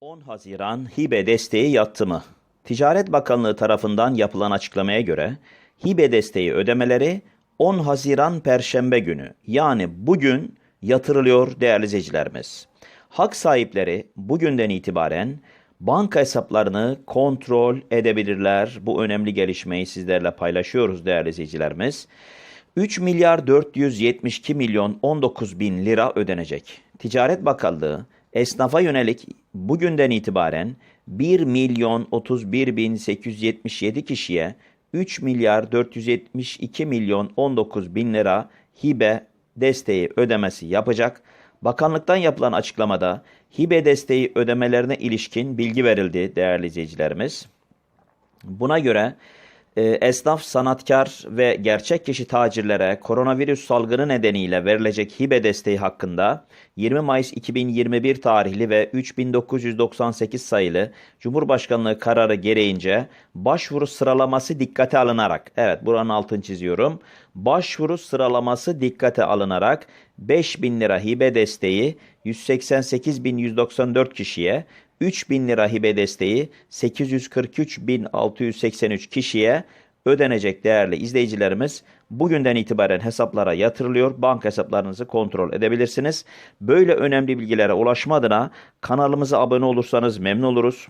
10 Haziran hibe desteği yattı mı? Ticaret Bakanlığı tarafından yapılan açıklamaya göre hibe desteği ödemeleri 10 Haziran Perşembe günü yani bugün yatırılıyor değerli izleyicilerimiz. Hak sahipleri bugünden itibaren banka hesaplarını kontrol edebilirler. Bu önemli gelişmeyi sizlerle paylaşıyoruz değerli izleyicilerimiz. 3 milyar 472 milyon 19 bin lira ödenecek. Ticaret Bakanlığı esnafa yönelik bugünden itibaren 1 milyon 31 bin 877 kişiye 3 milyar 472 milyon 19 bin lira hibe desteği ödemesi yapacak. Bakanlıktan yapılan açıklamada hibe desteği ödemelerine ilişkin bilgi verildi değerli izleyicilerimiz. Buna göre esnaf, sanatkar ve gerçek kişi tacirlere koronavirüs salgını nedeniyle verilecek hibe desteği hakkında 20 Mayıs 2021 tarihli ve 3998 sayılı Cumhurbaşkanlığı kararı gereğince başvuru sıralaması dikkate alınarak, evet buranın altını çiziyorum, başvuru sıralaması dikkate alınarak 5000 lira hibe desteği 188.194 kişiye, 3000 lira hibe desteği 843.683 kişiye ödenecek değerli izleyicilerimiz. Bugünden itibaren hesaplara yatırılıyor. Banka hesaplarınızı kontrol edebilirsiniz. Böyle önemli bilgilere ulaşma adına kanalımıza abone olursanız memnun oluruz.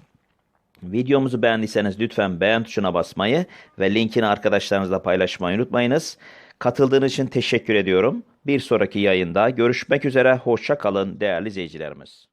Videomuzu beğendiyseniz lütfen beğen tuşuna basmayı ve linkini arkadaşlarınızla paylaşmayı unutmayınız. Katıldığınız için teşekkür ediyorum. Bir sonraki yayında görüşmek üzere. Hoşça kalın değerli izleyicilerimiz.